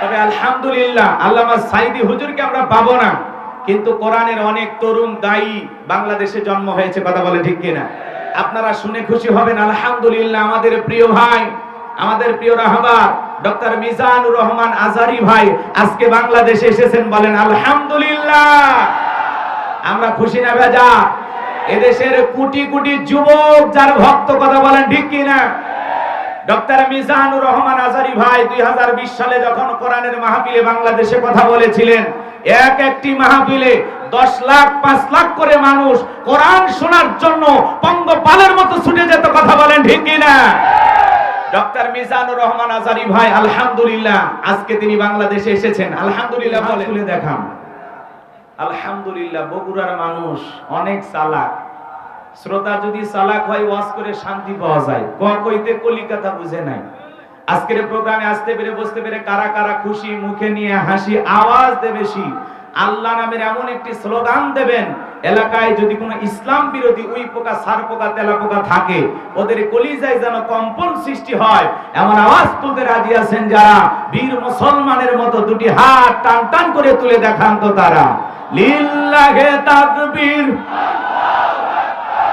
তবে আলহামদুলিল্লাহ আল্লামা সাইদি হুজুরকে আমরা পাবো না। কিন্তু কোরআনের অনেক তরুণ দায়ী বাংলাদেশে জন্ম হয়েছে, কথা বলে ঠিক কিনা? আপনারা শুনে খুশি হবেন, আলহামদুলিল্লাহ আমাদের প্রিয় ভাই, আমাদের প্রিয় রাহবার, ডক্টর মিজানুর রহমান আজারি ভাই আজকে বাংলাদেশে এসেছেন, বলেন আলহামদুলিল্লাহ। আমরা খুশি না ভেজা? এদেশের কোটি কোটি যুবক, যার ভক্ত কথা বলেন ঠিক কিনা? ডক্টর মিজানুর রহমান আজারি ভাই দুই সালে যখন কোরআনের মাহফিলে বাংলাদেশে কথা বলেছিলেন এক একটি মাহফিলে দশ লাখ পাঁচ লাখ করে মানুষ কোরআন শোনার জন্য পঙ্গপালের মতো ছুটে যেত কথা বলেন ঠিক কিনা? ডক্টর মিজানুর রহমান আজারি ভাই আলহামদুলিল্লাহ আজকে তিনি বাংলাদেশে এসেছেন। আলহামদুলিল্লাহ বলে দেখান। আলহামদুলিল্লাহ বগুড়ার মানুষ অনেক চালাক। শ্রোতা যদি চালাক হয়, ওয়াজ করে শান্তি পাওয়া যায়। ক কইতে কলিকাতা বুঝে নাই। আজকের প্রোগ্রামে আসতে পেরে, বসতে পেরে কারা কারা খুশি, মুখে নিয়ে হাসি, আওয়াজ দে বেশি। আল্লাহ নামের এমন একটি স্লোগান দেবেন, এলাকায় যদি কোনো ইসলাম বিরোধী উই পোকা, সার পোকা, তেলা পোকা থাকে, ওদের কলিজায় যেন কম্পন সৃষ্টি হয়, এমন আওয়াজ তুলতে রাজি আছেন যারা? বীর মুসলমানের মতো দুটি হাত টান টান করে তুলে দেখান তো তারা। লিল্লাহে তাকবীর।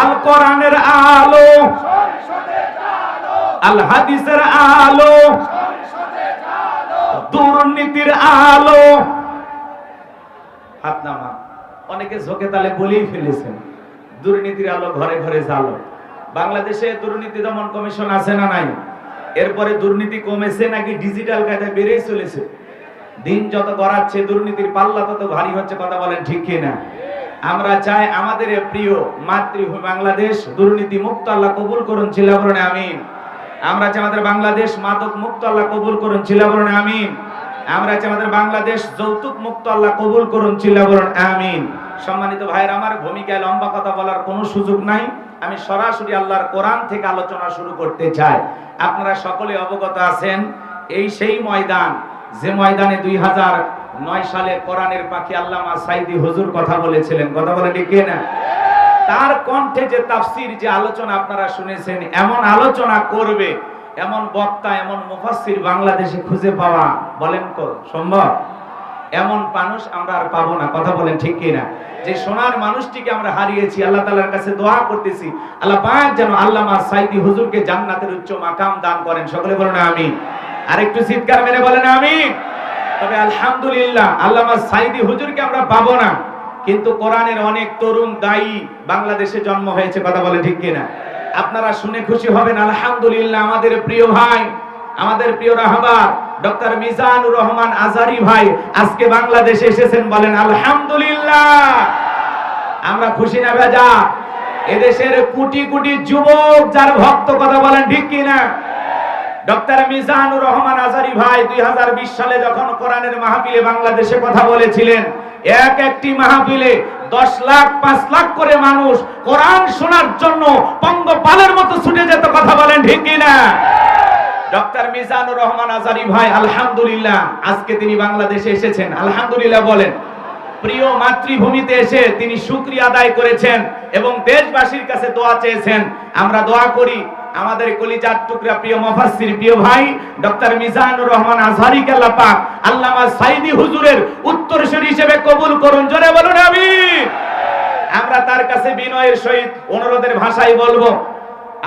আল কোরআনের আলো, আল হাদিসের আলো, দুর্নীতির আলো। হাত নামা অনেকে ঝোঁকে তালে বলেই ফেলেছেন, দুর্নীতির আলো ঘরে ঘরে জালো বাংলাদেশে দুর্নীতি দমন কমিশন আছে না নাই? এরপরে দুর্নীতি কমেছে নাকি ডিজিটাল কায়দায় বেড়েই চলেছে? দিন যত গড়াচ্ছে, দুর্নীতির পাল্লা তত ভারী হচ্ছে, কথা বলেন ঠিক কিনা? আমরা চাই আমাদের প্রিয় মাতৃভূমি বাংলাদেশ দুর্নীতি মুক্ত আল্লাহ কবুল করুন চিল্লাবরণে আমিন। আমরা চাই আমাদের বাংলাদেশ মাদক মুক্ত আল্লাহ কবুল করুন চিল্লাবরণে আমিন। আমরা চাই আমাদের বাংলাদেশ যৌতুক মুক্ত আল্লাহ কবুল করুন চিল্লাবরণ আমিন। সম্মানিত ভাইয়ের, আমার ভূমিকায় লম্বা কথা বলার কোনো সুযোগ নাই। আমি সরাসরি আল্লাহর কোরআন থেকে আলোচনা শুরু করতে চাই। আপনারা সকলে অবগত আছেন, এই সেই ময়দান, যে ময়দানে দুই হাজার নয় সালে কোরআনের পাখি আল্লামা সাইদি হুজুর কথা বলেছিলেন। কথা বলে লিখে না তার কণ্ঠে যে তাফসির, যে আলোচনা আপনারা শুনেছেন, এমন আলোচনা করবে, এমন বক্তা, এমন মুফাসসির বাংলাদেশে খুঁজে পাওয়া, বলেন তো, সম্ভব? এমন মানুষ আমরা আর পাবো না, কথা বলেন ঠিক কিনা? যে সোনার মানুষটিকে আমরা হারিয়েছি, আল্লাহ তাআলার কাছে দোয়া করতেছি, আল্লাহ পাক যেন আল্লামা সাইদি হুজুরকে জান্নাতের উচ্চ মাকাম দান করেন। সকলে বলুন আমিন। আরেকটু চিৎকার মেরে বলেন আমিন। তবে আলহামদুলিল্লাহ, আল্লামা সাইদি হুজুরকে আমরা পাবো না। কিন্তু কোরআনের অনেক তরুণ দায়ী বাংলাদেশে জন্ম হয়েছে, কথা বলে ঠিক কিনা? আপনারা শুনে খুশি হবেন, আলহামদুলিল্লাহ, আমাদের প্রিয় ভাই, আমাদের প্রিয় রাহবার, ডক্টর মিজানুর রহমান আজারি ভাই, আজকে বাংলাদেশে এসেছেন বলেন, আলহামদুলিল্লাহ। আমরা খুশি না ভেজা? এদেশের কোটি কোটি যুবক, যার ভক্ত, কথা বলেন ঠিক কিনা? ডক্টর মিজানুর রহমান আজারি ভাই দুই হাজার বিশ সালে যখন কোরআনের মাহফিলে বাংলাদেশে কথা বলেছিলেন, এক একটি মাহফিলে দশ লাখ, পাঁচ লাখ করে মানুষ কোরআন শোনার জন্য পঙ্গপালের মতো ছুটে যেত কথা বলেন, ঠিক কিনা ডক্টর মিজানুর রহমান আজারি ভাই, আলহামদুলিল্লাহ, আজকে তিনি বাংলাদেশে এসেছেন। আলহামদুলিল্লাহ বলেন, প্রিয় মাতৃভূমিতে এসে তিনি শুকরিয়া আদায় করেছেন এবং দেশবাসীর কাছে দোয়া চেয়েছেন। আমরা দোয়া করি আমাদের কলিজার টুকরা প্রিয় মুফাসসির প্রিয় ভাই ডক্টর মিজানুর রহমান আজহারি আল্লাহ পাক, আল্লামা সাইদি হুজুরের উত্তরসূরি হিসেবে কবুল করুন, জোরে বলুন, আমিন। আমরা তার কাছে বিনয়ের সহিত অনুরোধের ভাষায় বলব,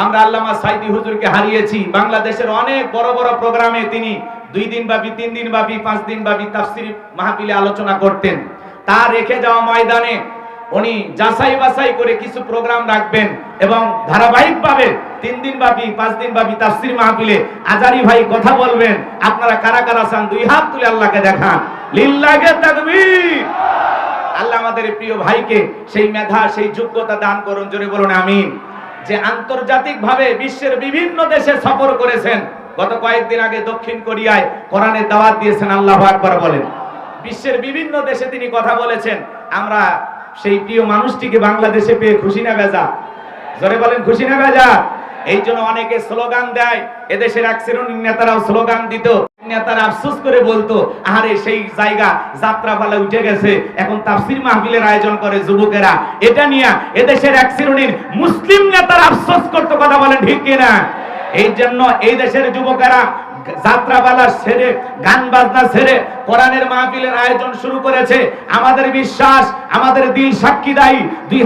আমরা আল্লামা সাইদি হুজুরকে হারিয়েছি, বাংলাদেশের অনেক বড় বড় প্রোগ্রামে তিনি দুই দিন ব্যাপী তিন দিন ব্যাপী পাঁচ দিন ব্যাপী তাফসির মাহফিলে আলোচনা করতেন। তার রেখে যাওয়া ময়দানে উনি যাচাই বাছাই করে কিছু প্রোগ্রাম রাখবেন এবং ধারাবাহিকভাবে তিন দিন ব্যাপী, পাঁচ দিন ব্যাপী তাফসির মাহফিলে আজারি ভাই কথা বলবেন। আপনারা কারা কারা চান, দুই হাত তুলে আল্লাহকে দেখান। লিল্লাহে তাকবীর! আল্লাহ আমাদের প্রিয় ভাইকে সেই মেধা, সেই যোগ্যতা দান করুন, জোরে বলুন, আমিন। যে আন্তর্জাতিক ভাবে বিশ্বের বিভিন্ন দেশে সফর করেছেন, গত কয়েকদিন আগে দক্ষিণ কোরিয়ায় কোরআনের দাওয়াত দিয়েছেন, আল্লাহ আকবার বলেন। বিশ্বের বিভিন্ন দেশে তিনি কথা বলেছেন, আমরা সেই প্রিয় মানুষটিকে বাংলাদেশে পেয়ে খুশি না বেজা জোরে বলেন, খুশি না বেজা এই জন্য অনেকে স্লোগান দেয়, এদেশের এক শ্রেণির নেতারাও স্লোগান দিত। নেতারা আফসোস করে বলতো আরে সেই জায়গা, যাত্রাপালা উঠে গেছে। এখন তাফসির মাহফিলের আয়োজন করে যুবকেরা। এটা নিয়ে এদেশের এক শ্রেণির মুসলিম নেতারা আফসোস করতে, কথা বলেন ঠিক কিনা? এই জন্য এই দেশের যুবকেরা যাত্রাপালা ছেড়ে গান বাজনা ছেড়ে কোরআনের মাহফিলের আয়োজন শুরু করেছে। আমাদের বিশ্বাস, আমাদের দিল সাক্ষী দেয়। দুই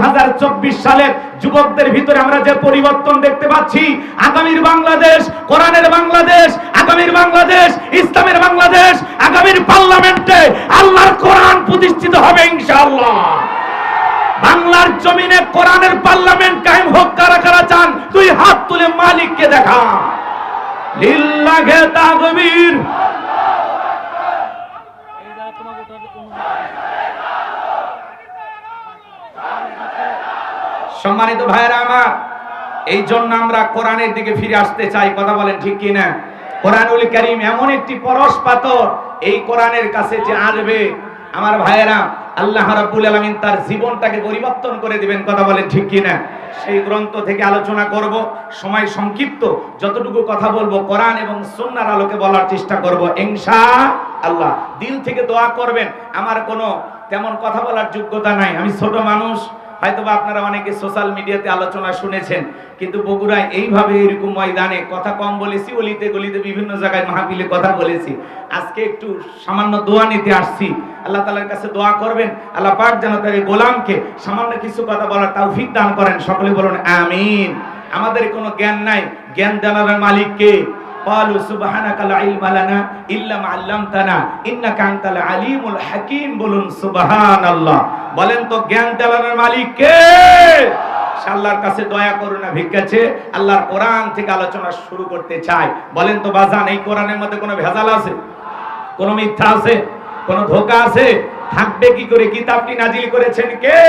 সালের যুবকদের ভিতরে আমরা যে পরিবর্তন দেখতে পাচ্ছি, আগামীর বাংলাদেশ, কোরআনের বাংলাদেশ, আগামীর বাংলাদেশ, ইসলামের বাংলাদেশ, আগামীর পার্লামেন্টে আল্লাহর কোরআন প্রতিষ্ঠিত হবে ইনশাআল্লাহ। বাংলার জমিনে কোরআনের পার্লামেন্ট কায়েম হোক, কারা কারা চান তুই হাত তুলে মালিককে দেখা। তাকবীর। সম্মানিত ভাইরা আমার, এই জন্য আমরা কোরআনের দিকে ফিরে আসতে চাই, কথা বলেন ঠিক কি না কোরআনুল করিম এমন একটি পরশ পাথর এই কোরআনের কাছে যে আসবে। আমার ভাইয়েরা আল্লাহ রাব্বুল আলামিন তার জীবনটাকে পরিবর্তন করে দিবেন, কথা বলেন ঠিক কি না সেই গ্রন্থ থেকে আলোচনা করব, সময় সংক্ষিপ্ত, যতটুকু কথা বলব, কোরআন এবং সুন্নাহর আলোকে বলার চেষ্টা করব, ইনশা আল্লাহ। দিল থেকে দোয়া করবেন, আমার কোনো তেমন কথা বলার যোগ্যতা নাই, আমি ছোট মানুষ হয়তোবা আপনারা অনেকে সোশ্যাল মিডিয়াতে আলোচনা শুনেছেন কিন্তু বগুড়ায় এইভাবে এরকম ময়দানে কথা কম বলেছি অলিতে গলিতে বিভিন্ন জায়গায় মাহফিলে কথা বলেছি আজকে একটু সামান্য দোয়া নিতে আসছি আল্লাহ তালার কাছে দোয়া করবেন আল্লাহ পাক যেন তার এই গোলামকে সামান্য কিছু কথা বলার তৌফিক দান করেন সকলে বলুন আমিন আমাদের কোনো জ্ঞান নাই জ্ঞান জানার মালিক কে قالوا سبحانك لا علم لنا الا ما علمتنا انك انت العليم الحكيم বলুন সুবহানাল্লাহ বলেন তো, জ্ঞান টেলারের মালিক কে? আল্লাহর কাছে দয়া করুন না ভিক্ষাছে আল্লাহর কোরআন থেকে আলোচনা শুরু করতে চাই। বলেন তো, বাজান, এই কোরআনের মধ্যে কোনো ভেজাল আছে? কোনো মিথ্যা আছে? কোনো ধোকা আছে? থাকবে কি করে? কিতাবটি নাজিল করেছেন কে?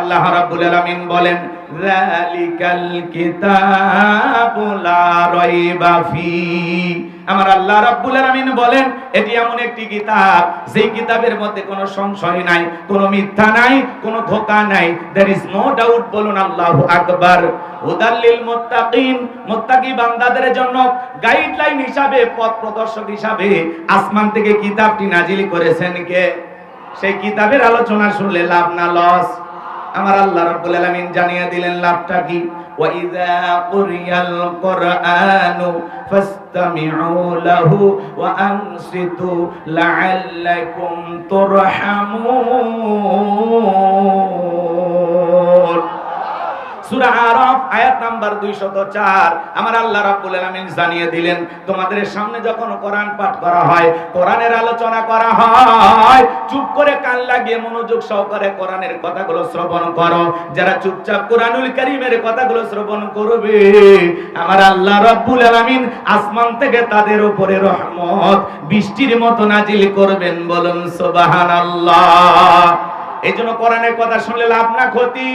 আল্লাহ রাব্বুল আলামিন বলেন যালিকাল কিতাবু লা রাইবা ফি। আমার আল্লাহ রাব্বুল আলামিন বলেন, এটি এমন একটি কিতাব, যেই কিতাবের মধ্যে কোনো সংশয় নাই, কোনো মিথ্যা নাই, কোনো নাই। ইজ নো ডাউট বলুন, আল্লাহু আকবার। মুত্তাকিন, মুত্তাকি বান্দাদের জন্য গাইডলাইন হিসাবে, পথ প্রদর্শক হিসাবে আসমান থেকে কিতাবটি নাজিল করেছেন কে? সেই কিতাবের আলোচনা শুনলে লাভ না লস আমার আল্লাহ রাব্বুল আলামিন জানিয়ে দিলেন, লাভটা কি? ওয়া ইযা কুরিয়াল কুরআনু ফাসতামিউ লাহু ওয়া আনসিতু লাআল্লাকুম তুরহামুন। সূরা আরাফ, আয়াত নাম্বার 204 আমার আল্লাহ রাব্বুল আলামিন জানিয়ে দিলেন, তোমাদের সামনে যখন কোরআন পাঠ করা হয়, কোরআনের আলোচনা করা হয়, চুপ করে কান লাগিয়ে মনোযোগ সহকারে কোরআনের কথাগুলো শ্রবণ করো। যারা চুপচাপ কোরআনুল কারীমের কথাগুলো শ্রবণ করবে, আমার আল্লাহ রাব্বুল আলামিন আসমান থেকে তাদের উপরে রহমত, বৃষ্টির মতো নাজিল করবেন বলুন সুবহানাল্লাহ। এই জন্য কোরআনের কথা শুনলে লাভ না ক্ষতি।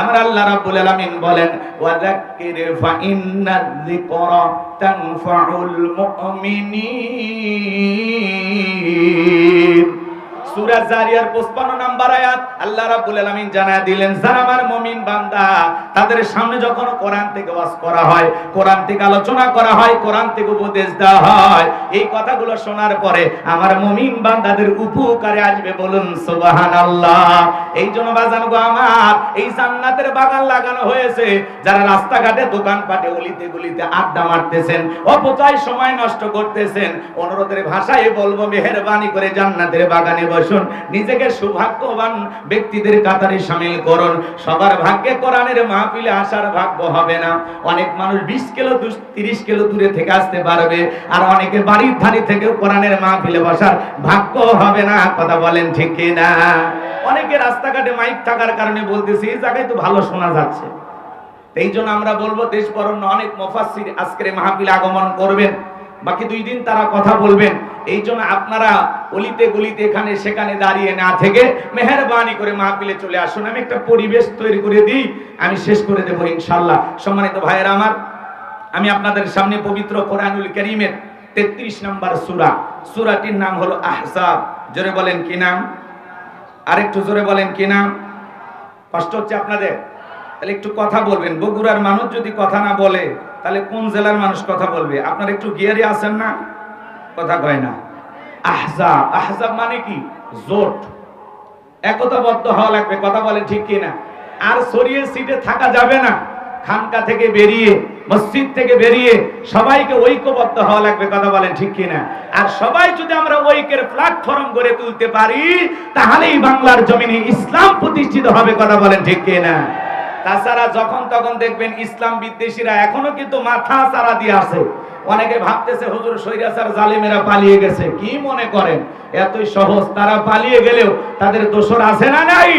আমার আল্লাহ রাব্বুল আলামিন বলেন ওয়া ওয়াযাক্কির ফা ইন্নায যিকরা তানফাউল মুমিনিন। সূরা জারিয়ার 55 নাম্বার আয়াত আল্লাহ রাব্বুল আলামিন দিলেন, যারা আমার মুমিন বান্দা, তাদের সামনে যখন কোরআন থেকে ওয়াজ করা হয়, কোরআন থেকে আলোচনা করা হয়, কোরআন থেকে উপদেশ দেওয়া হয়, এই কথাগুলো শোনার পরে আমার মুমিন বান্দাদের উপকারে আসবে বলুন, সুবহানাল্লাহ। এই জন্য বাজান গো আমার, এই জান্নাতের বাগান লাগানো হয়েছে, যারা রাস্তাঘাটে, দোকানপাটে, অলিতে গলিতে আড্ডা মারতেছেন, অপচয় সময় নষ্ট করতেছেন, অনুরোধের ভাষায় বলব, মেহেরবানি করে জান্নাতের বাগানে বসুন নিজেকে সৌভাগ্যবান ব্যক্তিদের কাতারে সামিল করুন। সবার ভাগ্যে কোরআনের মাহফিলে আসার ভাগ্য হবে না। অনেক মানুষ বিশ কিলো তিরিশ কিলো দূরে থেকে আসতে পারবে, আর অনেকে বাড়ির ধারি থেকেও কোরআনের মাহফিলে বসার ভাগ্য হবে না। কথা বলেন ঠিক না অনেকে রাস্তাঘাটে মাইক থাকার কারণে বলতেছি, এই জায়গায় তো ভালো শোনা যাচ্ছে। এই জন্য আমরা বলব দেশ অনেক মুফাসসির আজকের মাহফিলে আগমন করবেন। বাকি দুই দিন তারা কথা বলবেন। এই জন্য আপনারা অলিতে গলিতে এখানে, সেখানে দাঁড়িয়ে না থেকে মেহরবানি করে মাহফিলে চলে আসুন। আমি একটা পরিবেশ তৈরি করে দিই, আমি শেষ করে দেবো ইনশাল্লাহ সম্মানিত ভাইয়েরা আমার, আমি আপনাদের সামনে পবিত্র কোরআনুল করিমের তেত্রিশ নম্বর সূরা। সূরাটির নাম হলো আহজাব। জোরে বলেন কি নাম? আরেকটু জোরে বলেন কি নাম? কষ্ট হচ্ছে আপনাদের? তাহলে একটু কথা বলবেন। বগুড়ার মানুষ যদি কথা না বলে, তাহলে কোন জেলার মানুষ কথা বলবে? আপনারা একটু গিয়ারে আছেন না? কথা কয় না। আহজাব আহজাব মানে কি? জোট। একতাবদ্ধ হওয়া লাগবে, কথা বলে ঠিক কিনা? আর সরিয়ে সিটে থাকা যাবে না। খানকা থেকে বেরিয়ে, মসজিদ থেকে বেরিয়ে সবাইকে ঐক্যবদ্ধ হওয়া লাগবে, কথা বলেন ঠিক কিনা? আর সবাই যদি আমরা ঐক্যের প্ল্যাটফর্ম গড়ে তুলতে পারি, তাহলেই বাংলার জমিনে ইসলাম প্রতিষ্ঠিত হবে, কথা বলেন ঠিক কিনা? তাছাড়া যখন তখন দেখবেন ইসলাম বিদ্বেষীরা এখনও কিন্তু মাথা চারা দিয়ে আছে। অনেকে ভাবতেছে, হুজুর সৈরাসার জালিমেরা পালিয়ে গেছে। কি মনে করেন? এতই সহজ, তারা পালিয়ে গেলেও তাদের দোষর আছে না নাই?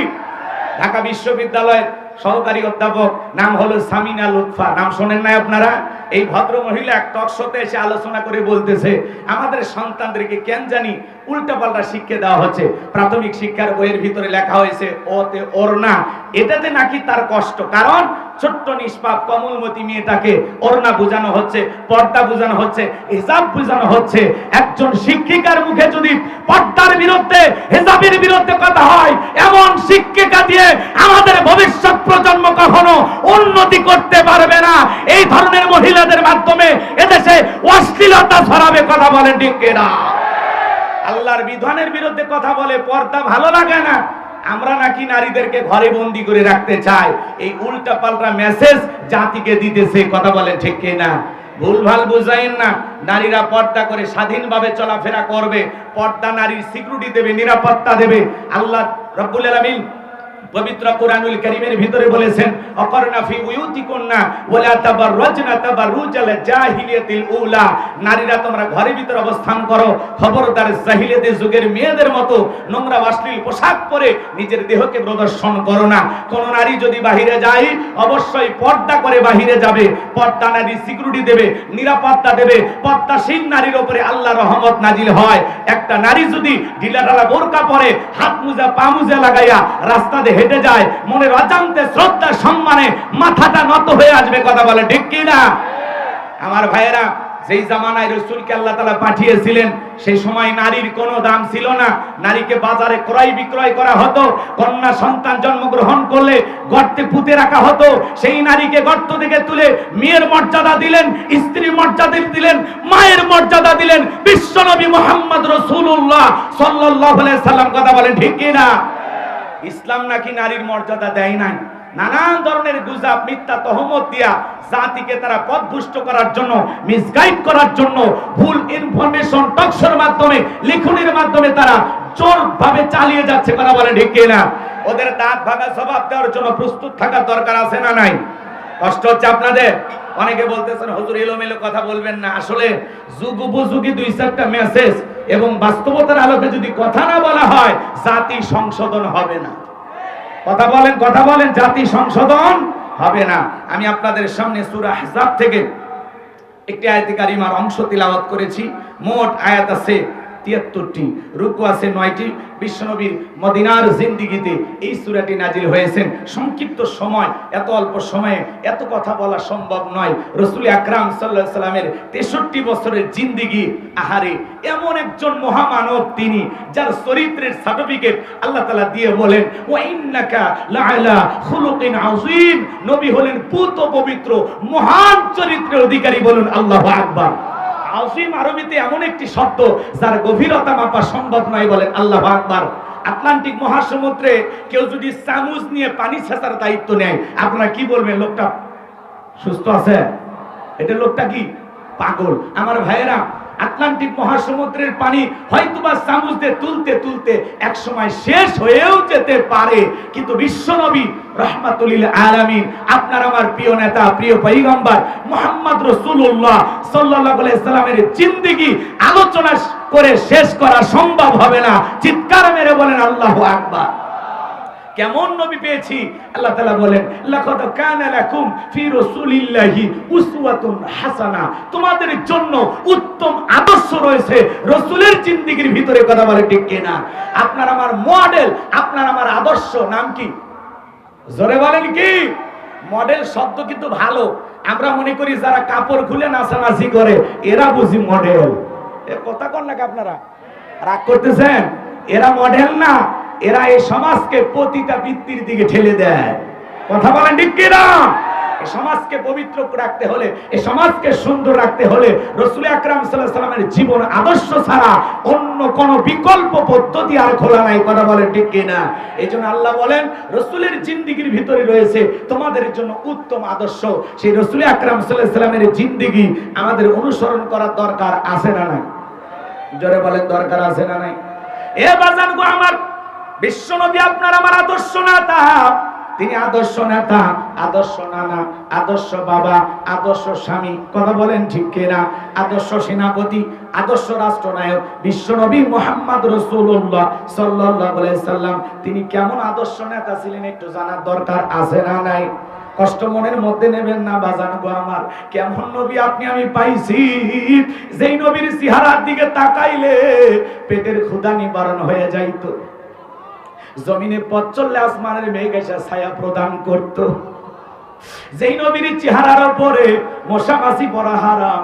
ঢাকা বিশ্ববিদ্যালয়ের সহকারী অধ্যাপক নাম হলো সামিনা লুৎফা। নাম শোনেন নাই আপনারা? এই ভদ্র মহিলা এক টক শোতে এসে আলোচনা করে বলতেছে, আমাদের সন্তানদেরকে কেন জানি উল্টাপাল্টা শিক্ষা দেওয়া হচ্ছে? প্রাথমিক শিক্ষার বইয়ের ভিতরে লেখা হয়েছে ওতে ওর না এটাতে নাকি তার কষ্ট। কারণ ছোট্ট নিষ্পাপ কমলমতি মেয়েটাকে ওড়না বোঝানো হচ্ছে, পর্দা বোঝানো হচ্ছে হিসাব বোঝানো হচ্ছে। একজন শিক্ষিকার মুখে যদি পর্দার বিরুদ্ধে হিসাবের বিরুদ্ধে কথা হয়, এমন শিক্ষিকা দিয়ে আমাদের ভবিষ্যৎ প্রজন্ম কখনো উন্নতি করতে পারবে না। এই ধরনের মহিলাদের মাধ্যমে এদেশে অশ্লীলতা ছড়াবে কথা বলেন কিনা আল্লাহর বিধানের বিরুদ্ধে কথা বলে, পর্দা ভালো লাগে না। আমরা নাকি নারীদেরকে ঘরে বন্দি করে রাখতে চাই। এই উল্টা পাল্টা মেসেজ জাতিকে দিতেছে, কথা বলেন ঠিক কিনা ভুলভাল বুঝাইন না, নারীরা পর্দা করে স্বাধীনভাবে চলাফেরা করবে। পর্দা নারীর সিকিউরিটি দেবে, নিরাপত্তা দেবে। আল্লাহ রব্বুল আলামিন পবিত্র কোরআনুল কারীমের ভিতরে বলেছেন অকরনা ফি বুয়ুতিকুন্না ওয়ালা তাবাররাজনা তাবাররুজাল জাহিলিয়াতিল উলা। নারীরা তোমরা ঘরের ভিতরে অবস্থান করো, খবরদার জাহিলিয়াতের যুগের মেয়েদের মতো নোংরা অশ্লীল পোশাক পরে নিজের দেহকে প্রদর্শন করো না। কোন নারী যদি বাহিরে যায়, অবশ্যই পর্দা করে বাহিরে যাবে। পর্দা নারী সিকিউরিটি দেবে, নিরাপত্তা দেবে। পর্দাসীন নারীর উপরে আল্লাহ রহমত নাজিল হয়। একটা নারী যদি ঢিলাঢালা বোরকা পরে হাত মুজা, পা মুজা লাগাইয়া রাস্তা হেঁটে যায়, মনের অজান্তে শ্রদ্ধা সম্মানে মাথাটা নত হয়ে আসবে কথা বলে, ঠিক কি না আমার ভাইয়েরা, যেই জামানায় রসুলকে আল্লাহ তালা পাঠিয়েছিলেন সেই সময় নারীর কোনো দাম ছিল না। নারীকে বাজারে ক্রয় বিক্রয় করা হতো, কন্যা সন্তান জন্মগ্রহণ করলে গর্তে পুঁতে রাখা হতো। সেই নারীকে গর্ত থেকে তুলে মেয়ের মর্যাদা দিলেন স্ত্রী মর্যাদা দিলেন, মায়ের মর্যাদা দিলেন। বিশ্বনবী মোহাম্মদ রসুল্লাহ সাল্লাহ সাল্লাম, কথা বলেন ঠিক কিনা? ইসলাম নাকি নারীর মর্যাদা দেয় নাই? নানান ধরনের গুজাব, মিথ্যা তহমত দিয়া জাতিকে তারা পথভুষ্ট করার জন্য মিসগাইড করার জন্য, ভুল ইনফরমেশন টকশোর মাধ্যমে, লিখনের মাধ্যমে তারা চোর ভাবে চালিয়ে যাচ্ছে, কথা বলে ঢেকে না? ওদের দাঁত ভাঙা স্বভাব দেওয়ার জন্য প্রস্তুত থাকার দরকার আছে না নাই? কষ্ট হচ্ছে আপনাদের? অনেকে বলতেছেন, হুজুর এলোমেলো কথা বলবেন না। আসলে যুগ উপযোগী দুই চারটা মেসেজ এবং বাস্তবতার আলোকে যদি কথা না বলা হয়, জাতি সংশোধন হবে না। কথা বলেন কথা বলেন, জাতি সংশোধন হবে না। আমি আপনাদের সামনে সুরা আহজাব থেকে একটি আয়তিকারিমার অংশ তিলাওয়াত করেছি। মোট আয়াত আছে তিয়াত্তরটি, রুকু আছে নয়টি। বিশ্বনবীর মদিনার জিন্দিগিতে এই সুরাটি নাজিল হয়েছেন। সংক্ষিপ্ত সময়, এত অল্প সময়ে এত কথা বলা সম্ভব নয়। রসুল আকরাম সাল্লাহ সাল্লামের তেষট্টি বছরের জিন্দিগি, আহারে, এমন একজন মহামানব তিনি, যার চরিত্রের সার্টিফিকেট আল্লাহ তালা দিয়ে বলেন ও ইন্নাকা লাআলা খুলুকিন আযীম। নবী হলেন পুত পবিত্র, মহান চরিত্রের অধিকারী বলুন আল্লাহু আকবার। আজিম আরবিতে এমন একটি শব্দ যার গভীরতা মাপা সম্ভব নয় বলেন আল্লাহ আকবার। আটলান্টিক মহাসমুদ্রে কেউ যদি চামুচ নিয়ে পানি ছেঁচার দায়িত্ব নেয়, আপনারা কি বলবেন, লোকটা সুস্থ আছে? এটা লোকটা কি? পাগল। আমার ভাইয়েরা আটলান্টিক মহাসমুদ্রের পানি হয়তোবা দিয়ে তুলতে তুলতে এক সময় শেষ হয়েও যেতে পারে। কিন্তু বিশ্বনবী রহমাতুলিল আলামিন, আপনার আমার প্রিয় নেতা, প্রিয় পৈগম্বর মোহাম্মদ রসুল্লাহ সাল্লাহ সাল্লামের জিন্দিগি আলোচনা করে শেষ করা সম্ভব হবে না। চিৎকার মেরে বলেন, আল্লাহ আকবার। কেমন নবী পেয়েছি? আল্লাহ তাআলা বলেন, লাকাদ কানা লাকুম ফি রাসূলিল্লাহি উসওয়াতুন হাসানা। তোমাদের জন্য উত্তম আদর্শ রয়েছে রাসূলের জিন্দেগির ভিতরে কথা বলে ঠিক কিনা। আপনার আমার মডেল, আপনার আমার আদর্শ নাম কি? জোরে বলেন কি? মডেল শব্দ কিন্তু ভালো। আমরা মনে করি যারা কাপড় খুলে নাচানাচি করে, এরা বুঝি মডেল। এ কথা কন নাকি আপনারা? রাগ করতেছেন? এরা মডেল না। এরা এই সমাজকে পতিতা বৃত্তির দিকে ঠেলে দেয়। কথা বলেন ঠিক কিনা? সমাজকে পবিত্র রাখতে হলে, এই সমাজকে সুন্দর রাখতে হলে রসুল আকরাম সাল্লাহ সাল্লামের জীবন আদর্শ ছাড়া অন্য কোন বিকল্প পদ্ধতি আর খোলা নাই। কথা বলেন ঠিক কিনা? এই জন্য আল্লাহ বলেন, রসুলের জিন্দিগির ভিতরে রয়েছে তোমাদের জন্য উত্তম আদর্শ। সেই রসুল আকরাম সাল্লাহ সাল্লামের জিন্দিগি আমাদের অনুসরণ করার দরকার আছে না নাই? জোরে বলেন, দরকার আছে না নাই? এ বাজান গো আমার বিশ্ব নবী আপনার আমার আদর্শ নেতা। তিনি আদর্শ নেতা, আদর্শ নানা, আদর্শ বাবা, আদর্শ স্বামী, কথা বলেন ঠিক কিনা? আদর্শ সেনাপতি, আদর্শ রাষ্ট্রনায়ক, বিশ্বনবী মোহাম্মদ রসুল্লাহ সাল্লাহ সাল্লাম। তিনি কেমন আদর্শ নেতা ছিলেন একটু জানার দরকার আছে না নাই? কষ্ট মনের মধ্যে নেবেন না, বাজান গো আমার। কেমন নবী আপনি আমি পাইছি। যেই নবীর চেহারার দিকে তাকাইলে পেটের ক্ষুধা নিবারণ হয়ে যাইতো। জমিনে পথ চললে আসমানের মেঘ এসে ছায়া প্রদান করত। যেই নবীর চেহারার উপরে মশা মাছি পড়া হারাম,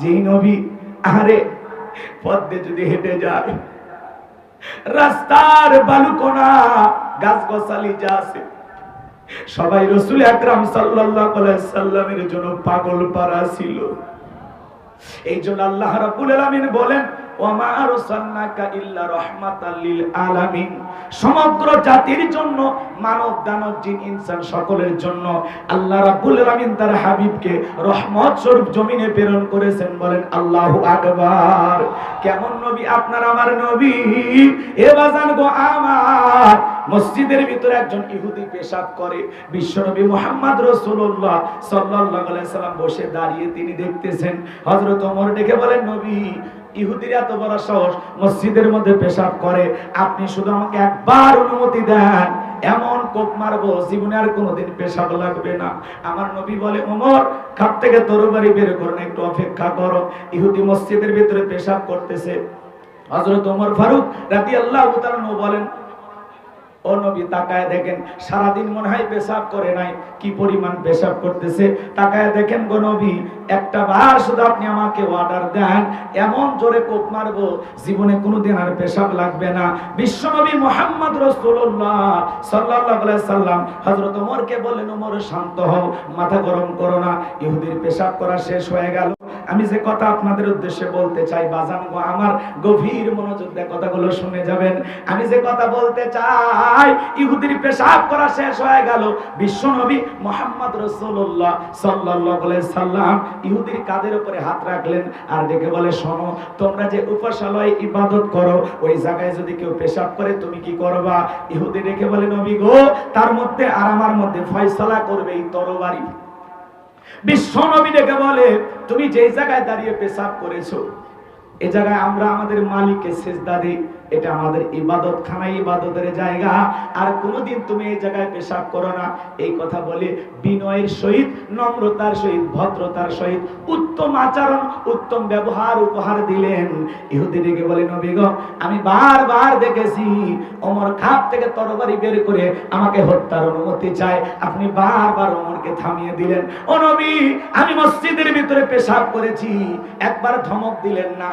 যেই নবী আরে পদ্মে যদি হেঁটে যায়, রাস্তার বালুকোনা গাছ গছালি যা আছে, সবাই রসুল আকরাম সাল্লামের জন্য পাগল পারা ছিল। এই জন্য আল্লাহ রাব্বুল আলামিন বলেন সমগ্র জাতির জন্য, মানব, দানব, জিন, ইনসান সকলের জন্য আল্লাহ তার হাবিবকে রহমত স্বরূপ জমিনে প্রেরণ করেছেন বলেন আকবার। কেমন নবী আপনার আমার নবী? এ বাজান গো আমার। মসজিদের ভিতরে একজন ইহুদি পেশাব করে বিশ্বনবী মুহাম্মদ রাসূলুল্লাহ সাল্লাল্লাহু আলাইহি সাল্লাম বসে দাঁড়িয়ে তিনি দেখতেছেন। হযরত ওমর ডেকে বলেন, নবী ইহুদির এত বড় সাহস, মসজিদের মধ্যে পেশাব করে। আপনি শুধু আমাকে একবার অনুমতি দেন, এমন কোপ মারবো, জীবনে আর কোনোদিন পেশাব লাগবে না। আমার নবী বলে, ওমর খাপ থেকে তরবারি বের করুন একটু অপেক্ষা করো। ইহুদি মসজিদের ভিতরে পেশাব করতেছে। হযরত ওমর ফারুক রাদিয়াল্লাহু আল্লাহ বলেন ও নবী, তাকায় দেখেন, সারাদিন মনে হয় পেশাব করে নাই, কি পরিমাণ পেশাব করতেছে? তাকায় দেখেন গো নবী, একটা বার শুধু আপনি আমাকে অর্ডার দেন, এমন জোরে কোপ মারবো, জীবনে কোনোদিন আর পেশাব লাগবে না। বিশ্ব নবী মোহাম্মদ রসুল্লাহ সাল্লাহ সাল্লাম হজরত ওমরকে বললেন, ওমর, শান্ত হও, মাথা গরম করো না। ইহুদির পেশাব করা শেষ হয়ে গেল। আমি যে কথা আপনাদের উদ্দেশ্যে বলতে চাই, বাজান আমার গভীর মনোযোগ দিয়ে কথাগুলো শুনে যাবেন। আমি যে কথা বলতে চাই, ইহুদির পেশাব করা শেষ হয়ে গেল। বিশ্ব নবী মোহাম্মদ রসুল্লাহ সাল্লাহ সাল্লাম ইহুদির কাদের উপরে হাত রাখলেন আর ডেকে বলে, শোনো, তোমরা যে উপাসালয় ইবাদত করো, ওই জায়গায় যদি কেউ পেশাব করে, তুমি কি করবা? ইহুদি ডেকে বলে, নবী গো, তার মধ্যে আর আমার মধ্যে ফয়সালা করবে এই তরবারি। বিশ্ব নবী ডেকে বলে, তুমি যে জায়গায় দাঁড়িয়ে পেশাব করেছ, এ জায়গায় আমরা আমাদের মালিককে শেষ দিই। এটা আমাদের ইবাদত, খানা ইবাদতের জায়গা। আর কোনোদিন তুমি এই জায়গায় পেশাব করো না। এই কথা বলে বিনয়ের সহিত, নম্রতার সহিত, ভদ্রতার সহিত উত্তম আচরণ, উত্তম ব্যবহার, উপহার দিলেন। ইহুদি ডেকে বলে, নবী গো, আমি বারবার দেখেছি, ওমর খাপ থেকে তরবারি বের করে আমাকে হত্যার অনুমতি চায়। আপনি বারবার ওমরকে থামিয়ে দিলেন। ও নবী, আমি মসজিদের ভিতরে পেশাব করেছি। একবার ধমক দিলেন না।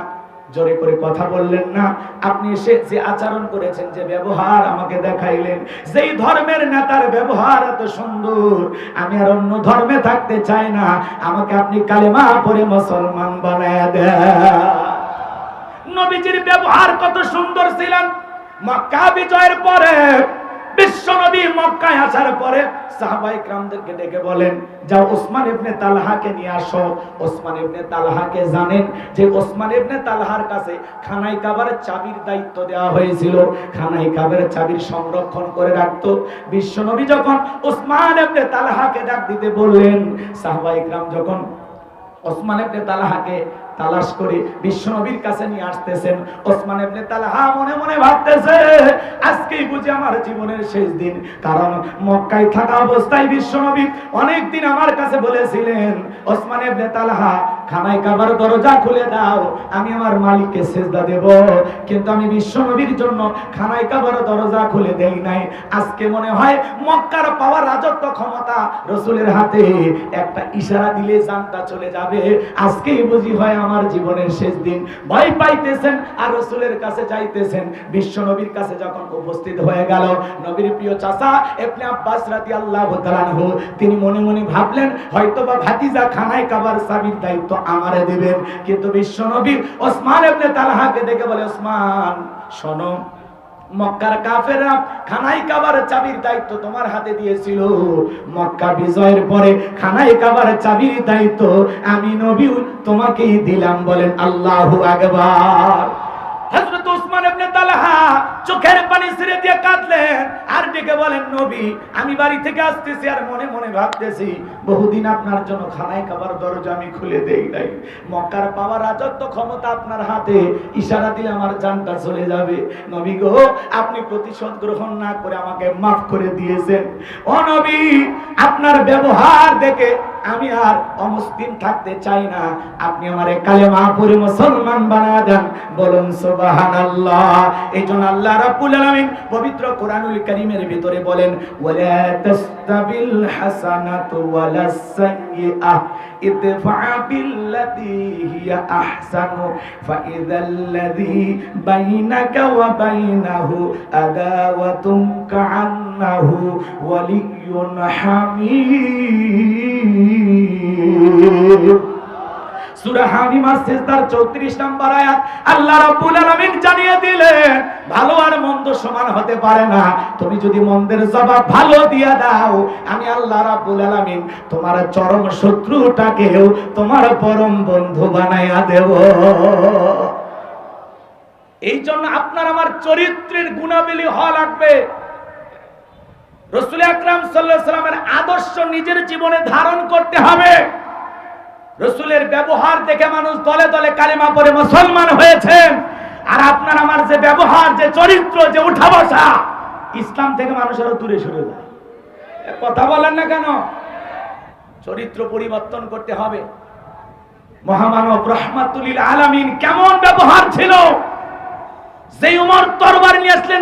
জোরে করে কথা বললেন না। আপনি এসে যে আচরণ করেছেন, যে ব্যবহার আমাকে দেখাইলেন, যেই ধর্মের নেতার ব্যবহার এত সুন্দর, আমি আর অন্য ধর্মে থাকতে চাই না। আমাকে আপনি কালেমা পরে মুসলমান বানায় দেন। নবীজির ব্যবহার কত সুন্দর ছিলেন। মক্কা বিজয়ের পরে মক্কায় আসার পরে সাহাবাই ডেকে বলেন ওসমান ইবনে তালহাকে নিয়ে আসো। ওসমান ইবনে তালহাকে জানেন যে ওসমান ইবনে তালহার কাছে খানাই কাবার চাবির দায়িত্ব দেওয়া হয়েছিল। খানাই কাবার চাবির সংরক্ষণ করে রাখতো। বিশ্ব নবী যখন ওসমান ইবনে তালহাকে ডাক দিতে বললেন সাহাবাই ক্রাম যখন ওসমান ইবনে তালহাকে তালাশ করে। বিশ্বনবীর কাছে নিয়ে আসতেছেন। ওসমান ইবনে তালহা মনে মনে ভাবতেছে, আজকেই বুঝি আমার জীবনের শেষ দিন। কারণ মক্কায় থাকা অবস্থায় বিশ্বনবী অনেক দিন আমার কাছে বলেছিলেন, ওসমান ইবনে তালহা, খানায় কাবার দরজা খুলে দাও, আমি আমার মালিককে সেজদা দেব। কিন্তু আমি বিশ্ব নবীর জন্য খানায় কাবার দরজা খুলে দেই নাই। আজকে মনে হয় মক্কার পাওয়ার রাজত্ব ক্ষমতা রসুলের হাতে। একটা ইশারা দিলে জানটা চলে যাবে। আজকেই বুঝি হয় আমার জীবনের শেষ দিন। ভয় পাইতেছেন আর রসুলের কাছে যাইতেছেন। বিশ্ব নবীর কাছে যখন উপস্থিত হয়ে গেল, নবীর প্রিয় চাচা এপনি আব্বাস রাতি আল্লাহ তিনি মনে মনে ভাবলেন হয়তো বা ভাতিজা খানায় কাবার সাবির দায়িত্ব আমারে দেবেন। কিন্তু বিশ্ব নবী ওসমান এপনি তালহাকে দেখে বলে, ওসমান, শোনো মক্কার কাফেররা খানাই কাবার চাবির দায়িত্ব তোমার হাতে দিয়েছিল। মক্কা বিজয়ের পরে খানাই কাবার চাবির দায়িত্ব আমি নবী তোমাকেই দিলাম বলেন আল্লাহু আকবার। হযরত ওসমান ইবনে তালহা চোখের পানি দিয়ে কাঁদলেন। আর ডেকে বলেন, নবী, আমি বাড়ি থেকে আসতেছি আর মনে মনে ভাবতেছি, বহুদিন আপনার জন্য খানায় খাবার দরজা আমি খুলে দেই নাই। মক্কার পাওয়ার রাজত্ব ক্ষমতা আপনার হাতে, ইশারা দিলে আমার জানটা চলে যাবে। নবী গো, আপনি প্রতিশোধ গ্রহণ না করে আমাকে মাফ করে দিয়েছেন। ও নবী, আপনার ব্যবহার দেখে আমি আর অমুসলিম থাকতে চাই না। আপনি আমার কালেমা পড়ে মুসলমান বানা দেন। বলুন সুবহানাল্লাহ। এই জন্য আল্লাহ রাব্বুল আলামিন পবিত্র কোরআনুল কারীমের ভিতরে বলেন, ওয়ালা তাস্তাবিল হাসানাতু ওয়ালাস সাইয়্যিআহ ادفع بالتي هي أحسن. فإذا الذي بينك وبينه أداوة كأنه ولي حميد সূরা হামিমা সিজদার 34 নম্বর আয়াত আল্লাহ রাব্বুল আলামিন জানিয়ে দিলেন, ভালো আর মন্দ সমান হতে পারে না। তুমি যদি মন্দের জবাব ভালো দিয়া দাও, আমি আল্লাহ রাব্বুল আলামিন তোমার চরম শত্রুটাকেও তোমার পরম বন্ধু বানাইয়া দেব। এই জন্য আপনার আমার চরিত্রের গুণাবলী হওয়া লাগবে। রসুল আকরাম সাল্লাহ সাল্লামের আদর্শ নিজের জীবনে ধারণ করতে হবে। রসুলের ব্যবহার দেখে মানুষ দলে দলে কালেমা পরে মুসলমান হয়েছে। আর আপনার আমার যে ব্যবহার, যে চরিত্র, যে উঠা বসা ইসলাম থেকে মানুষ আরও দূরে সরে যায়। কথা বলেন না কেন? চরিত্র পরিবর্তন করতে হবে। মহামানব রহমাতুল আলামিন কেমন ব্যবহার ছিল? সেই উমর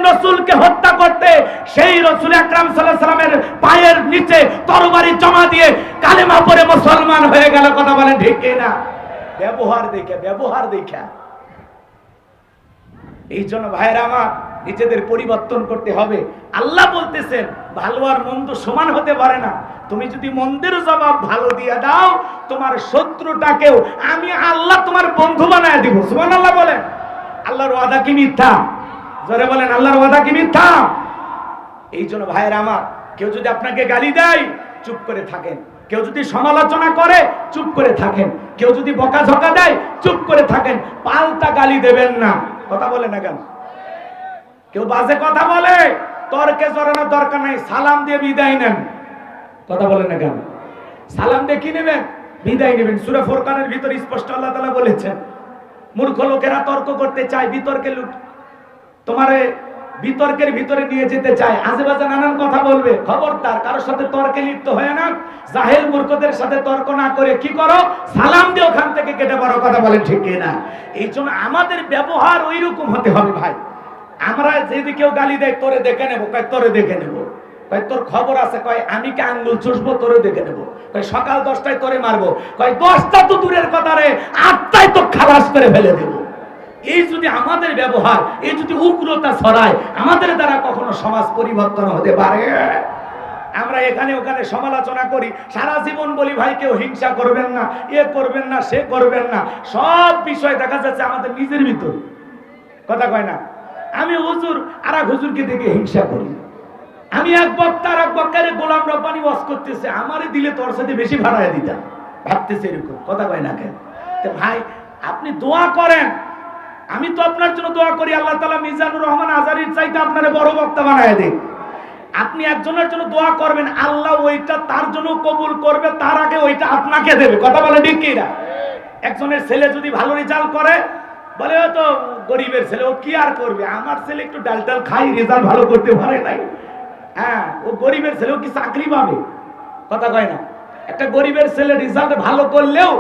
রসুলকে হত্যা করতে, সেই রসুল আকরাম সাল্লামের পায়ের নিচে তরবারি জমা দিয়ে কালেমা পরে মুসলমান হয়ে গেল। কথা না ব্যবহার দেখে, ব্যবহার দেখা। এই জন্য ভাইয়েরা আমার, নিজেদের পরিবর্তন করতে হবে। আল্লাহ বলতেছেন, ভালো আর মন্দ সমান হতে পারে না। তুমি যদি মন্দের জবাব ভালো দিয়ে দাও, তোমার শত্রুটাকেও আমি আল্লাহ তোমার বন্ধু বানায় দিব। সুমান আল্লাহ বলেন। আল্লাহর ওয়াদা কি মিথ্যা? জোরে বলেন, আল্লাহর ওয়াদা কি মিথ্যা? এই জন্য ভাইয়ের আমার, কেউ যদি আপনাকে গালি দেয়, চুপ করে থাকেন। কেউ যদি সমালোচনা করে, চুপ করে থাকেন। কেউ যদি বকাঝকা দেয়, চুপ করে থাকেন। পাল্টা গালি দেবেন না। কথা বলে না কেন? কেউ বাজে কথা বলে, তর্কে জড়ানোর দরকার নাই। সালাম দিয়ে বিদায় নেন। কথা বলে না কেন? সালাম দিয়ে কি নেবেন? বিদায় নেবেন। সুরা ফোরকানের ভিতরে স্পষ্ট আল্লাহ তালা বলেছেন মূর্খ লোকেরা তর্ক করতে চায়, বিতর্কে লুট। তোমারে বিতর্কের ভিতরে নিয়ে যেতে চায়। আজেবাজে নানান কথা বলবে। খবরদার, কারোর সাথে তর্কে লিপ্ত হয়ে না। জাহেল মূর্খদের সাথে তর্ক না করে কি করো? সালাম দিয়ে ওখান থেকে কেটে বড় কথা বলে ঠিক না? এই জন্য আমাদের ব্যবহার ওই রকম হতে হবে ভাই। আমরা যদি কেউ গালি দেয়, তোরে দেখে নেব তোরে দেখে নেব। কয়, তোর খবর আছে? কয়, আমি কে আঙ্গুল চুষবো? তোরে দেখে নেব। কয়, সকাল দশটায় তোরে মারবো। কয়, দশটা তো দূরের কথা রে, আটটায় তো খালাস করে ফেলে দেবো। এই যদি আমাদের ব্যবহার, এই যদি উগ্রতা ছড়ায়, আমাদের দ্বারা কখনো সমাজ পরিবর্তন হতে পারে? আমরা এখানে ওখানে সমালোচনা করি, সারা জীবন বলি, ভাই, কেউ হিংসা করবেন না, এ করবেন না, সে করবেন না। সব বিষয় দেখা যাচ্ছে আমাদের নিজের ভিতর। কথা কয় না? আমি হুজুর আর হুজুরকে দেখে হিংসা করি। আমি এক আর এক বক্তারে গোলাম রব্বানি ওয়াজ করতেছে, আমারে দিলে তোর সাথে বেশি ভাড়ায় দিতাম। ভাবতেছে এরকম, কথা কয় না কেন? ভাই, আপনি দোয়া করেন, আমি তো আপনার জন্য দোয়া করি, আল্লাহ তালা মিজানুর রহমান আজারির চাইতে আপনারে বড় বক্তা বানায় দেয় আপনি একজনের জন্য দোয়া করবেন, আল্লাহ ওইটা তার জন্য কবুল করবে, তার আগে ওইটা আপনাকে দেবে, কথা বলে ঠিক কি না? একজনের ছেলে যদি ভালো রেজাল্ট করে, বলে তো গরিবের ছেলে, ও কি আর করবে? আমার ছেলে একটু ডাল ডাল খাই রেজাল্ট ভালো করতে পারে নাই। হ্যাঁ ও গরিবের ছেলেও কি চাকরি পাবে? কথা কয় না। একটা গরিবের ছেলে রেজাল্ট ভালো করলেও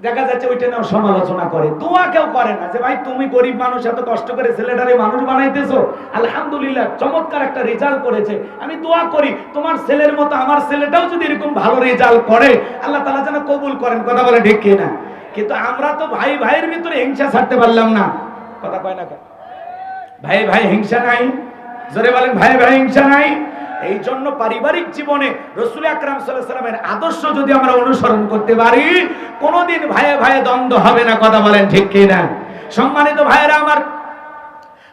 দেখা যাচ্ছে ওইটা নিয়েও সমালোচনা করে। দোয়া কেউ করে না যে, ভাই, তুমি গরিব মানুষ, এত কষ্ট করে ছেলেটারে মানুষ বানাইতেছো। আলহামদুলিল্লাহ, চমৎকার একটা রেজাল্ট করেছে। আমি দোয়া করি, তোমার ছেলের মতো আমার ছেলেটাও যদি এরকম ভালো রেজাল্ট করে, আল্লাহ তালা যেন কবুল করেন। কথা বলে ঠিক না কিন্তু আমরা তো ভাই, ভাইয়ের ভিতরে হিংসা ছাড়তে পারলাম না। কথা কয় না? ভাই ভাই, হিংসা নাই? জোরে বলেন, ভাই ভাই, হিংসা নাই? এই জন্য পারিবারিক জীবনে রসুল আকরাম সাল্লামের আদর্শ যদি আমরা অনুসরণ করতে পারি, কোনোদিন ভাইয়ে ভাইয়ে দ্বন্দ্ব হবে না, কথা বলেন ঠিক কি না সম্মানিত ভাইয়েরা আমার,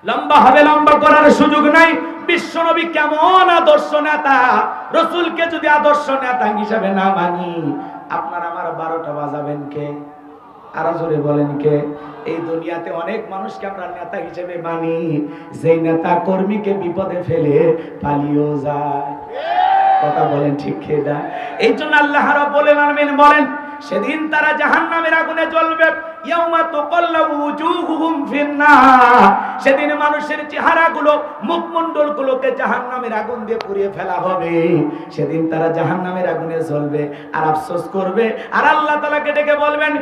লম্বা হবে, লম্বা করার সুযোগ নাই। বিশ্বনবী কেমন আদর্শ নেতা? রসুলকে যদি আদর্শ নেতা হিসাবে না মানি, আপনার আমার বারোটা বাজাবেন কে? আরও জোরে বলেন কে? এই দুনিয়াতে অনেক মানুষকে আমরা নেতা হিসেবে মানি। যেই নেতা কর্মীকে বিপদে ফেলে পালিয়েও যায়। কথা বলেন ঠিক খেদা এই জন্য আল্লাহ রাব্বুল বলেন, সেদিন তারা জাহান্নামের আগুনে জ্বলবে। সেদিন মানুষের চেহারাগুলো মুখমণ্ডল গুলোকে জাহান্নামের আগুন দিয়ে পুড়িয়ে ফেলা হবে। সেদিন তারা জাহান্নামের আগুনে জ্বলবে আর আফসোস করবে। আর আল্লাহ তাআলাকে ডেকে বলবেন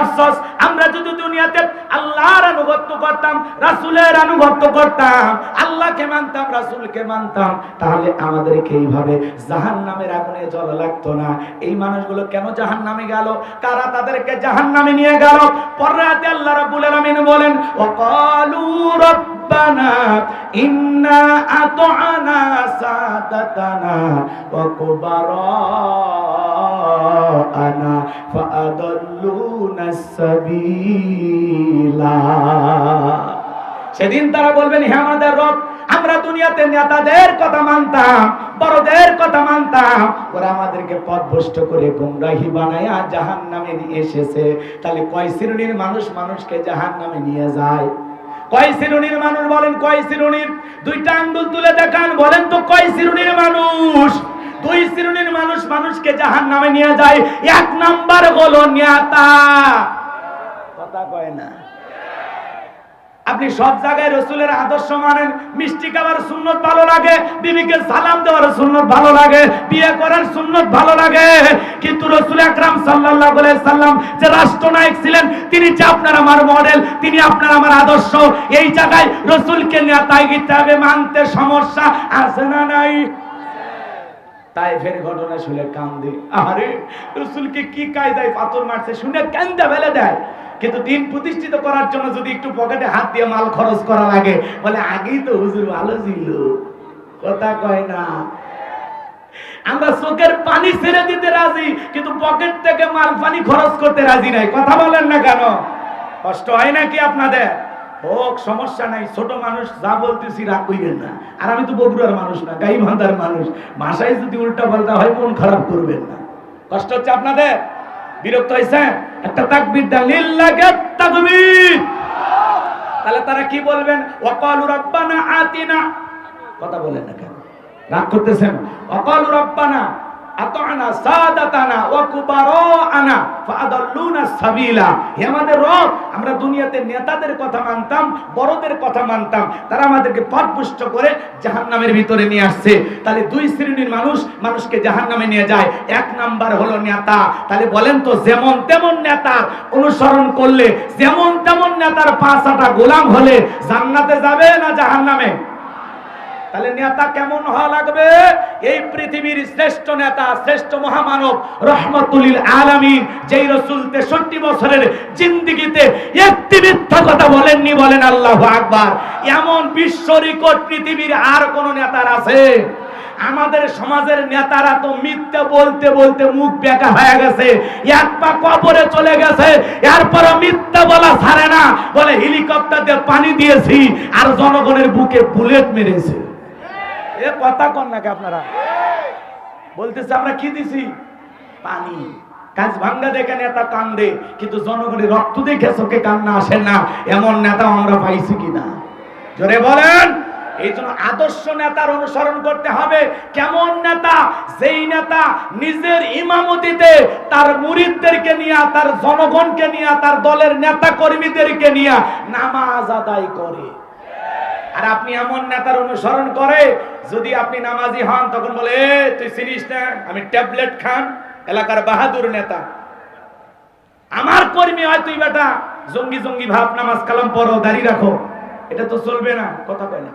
আফসোস, আমরা রাসূলের মানতাম রাসূলকে মানতাম, তাহলে আমাদেরকে এইভাবে জাহান্নামের আগুনে জ্বলা লাগতো না। এই মানুষগুলো কেন জাহান্নামে গেল? কারা তাদেরকে জাহান্নামে নিয়ে গেল? পররাতে আল্লাহ রাব্বুল আলামিন বলেন, ওয়াকালু রব্বানা ইন্না আতআনা সাদাতানা ওয়া কুবারানা ফাআদাল্লুনা সাবিলা. সেদিন তারা বলবেন, হে আমাদের রব আমরা দুনিয়াতে নেতাদের কথা মানতাম, বড়দের কথা মানতাম। ওরা আমাদেরকে পথভ্রষ্ট করে গুমরাহি বানায়া জাহান নামে নিয়ে এসেছে। তাহলে কয় শ্রেণির মানুষ মানুষকে জাহান নামে নিয়ে যায়? কয় শ্রেণির মানুষ বলেন, কয় শ্রেণির? দুইটা আঙ্গুল তুলে দেখান, বলেন তো কয় শ্রেণির মানুষ? দুই শ্রেণির মানুষ মানুষকে জাহান নামে নিয়ে যায়। এক নাম্বার হলো নেতা। কথা কয় না। আপনি সব জায়গায় রসুলের আদর্শ মানেন, মিষ্টি খাবার সুন্নত ভালো লাগে, বিবিকে সালাম দেওয়ার সুন্নত ভালো লাগে, বিয়ে করার সুন্নত ভালো লাগে। কিন্তু রসুল আকরাম আলাইহি সাল্লাম যে রাষ্ট্রনায়ক ছিলেন, তিনি যে আপনার আমার মডেল তিনি আপনার আমার আদর্শ, এই জায়গায় রসুলকে নেতাই হিসাবে মানতে সমস্যা আছে না নাই? তাই ফের ঘটনা শুনে কান্দে। আরে, রসুলকে কি কায়দায় পাথর মারছে শুনে কান্দা ফেলে দেয়। কিন্তু দিন প্রতিষ্ঠিত করার জন্য যদি একটু পকেটে হাত দিয়ে মাল খরচ করা লাগে, বলে আগেই তো হুজুর ভালো ছিল। কথা কয় না। আমরা চোখের পানি ছেড়ে দিতে রাজি, কিন্তু পকেট থেকে মাল পানি খরচ করতে রাজি নাই। কথা বলেন না কেন? কষ্ট হয় নাকি আপনাদের? হোক, সমস্যা নাই। ছোট মানুষ যা বলতেছি রাগ কইবেন না। আর আমি তো বগুড়ার মানুষ না গাই ভান্দার মানুষ। ভাষায় যদি উল্টা পাল্টা হয়, মন খারাপ করবেন না। কষ্ট হচ্ছে আপনাদের? বিরক্ত হয়েছেন? একটা তাকবীর দেন লিল্লাহি তাকবীর। তাহলে তারা কি বলবেন? ওয়াকালু রাব্বানা আতিনা। কথা বলেন না কেন? রাগ করতেছেন? ওয়াকালু রাব্বানা আতানা সাদাতানা ওয়া কুবারানা ফাআদাল্লুনা সাবিলা। হে আমাদের রব, আমরা দুনিয়াতে নেতাদের কথা মানতাম, বড়দের কথা মানতাম, তারা আমাদেরকে পথভ্রষ্ট করে জাহান্নামের ভিতরে নিয়ে আসছে। তাহলে দুই শ্রেণির মানুষ মানুষকে জাহান্নামে নিয়ে যায়। এক নাম্বার হলো নেতা। তাহলে বলেন তো, যেমন তেমন নেতার অনুসরণ করলে, যেমন তেমন নেতার পাঁচাটা গোলাম হলে জান্নাতে যাবে না জাহান্নামে? তাহলে নেতা কেমন হওয়া লাগবে? এই পৃথিবীর শ্রেষ্ঠ নেতা, শ্রেষ্ঠ মহামানব রহমতুল্লিল আলামিন, যেই রসুল তেষট্টি বছরের জিন্দিগিতে একটি মিথ্যা কথা বলেননি, বলেন আল্লাহ আকবার। এমন বিশ্ব রেকর্ড পৃথিবীর আর কোন নেতার আছে? আমাদের সমাজের নেতারা তো মিথ্যা বলতে বলতে মুখ বেকা হয়ে গেছে, এক পা কবরে চলে গেছে, এরপরও মিথ্যা বলা ছাড়ে না। বলে হেলিকপ্টার দিয়ে পানি দিয়েছি, আর জনগণের বুকে বুলেট মেরেছে। এ কথা কন নাকি আপনারা? বলতেছে, আমরা কি দিছি? পানি। কাজ ভাঙ্গা দেখে নেতা কান্দে, কিন্তু জনগণের রক্ত দেখে চোখে কান্না আসে না। এমন নেতা আমরা পাইছি কিনা? জোরে বলেন। এই জন্য আদর্শ নেতার অনুসরণ করতে হবে। কেমন নেতা? যেই নেতা নিজের ইমামতিতে তার মুরিদদেরকে নিয়ে, তার জনগণকে নিয়ে, তার দলের নেতা কর্মীদেরকে নিয়ে নামাজ আদায় করে। আর আপনি এমন নেতার অনুসরণ করে, যদি আপনি নামাজি হন, তখন বলে তুই চিনিস না, আমি ট্যাবলেট খান, এলাকার বাহাদুর নেতা। আমার কর্মী হয় তুই, বেটা। জঙ্গি জঙ্গি ভাব, নামাজ কালাম পড়ো, দাঁড়িয়ে রাখো। এটা তো চলবে না, কথা কয় না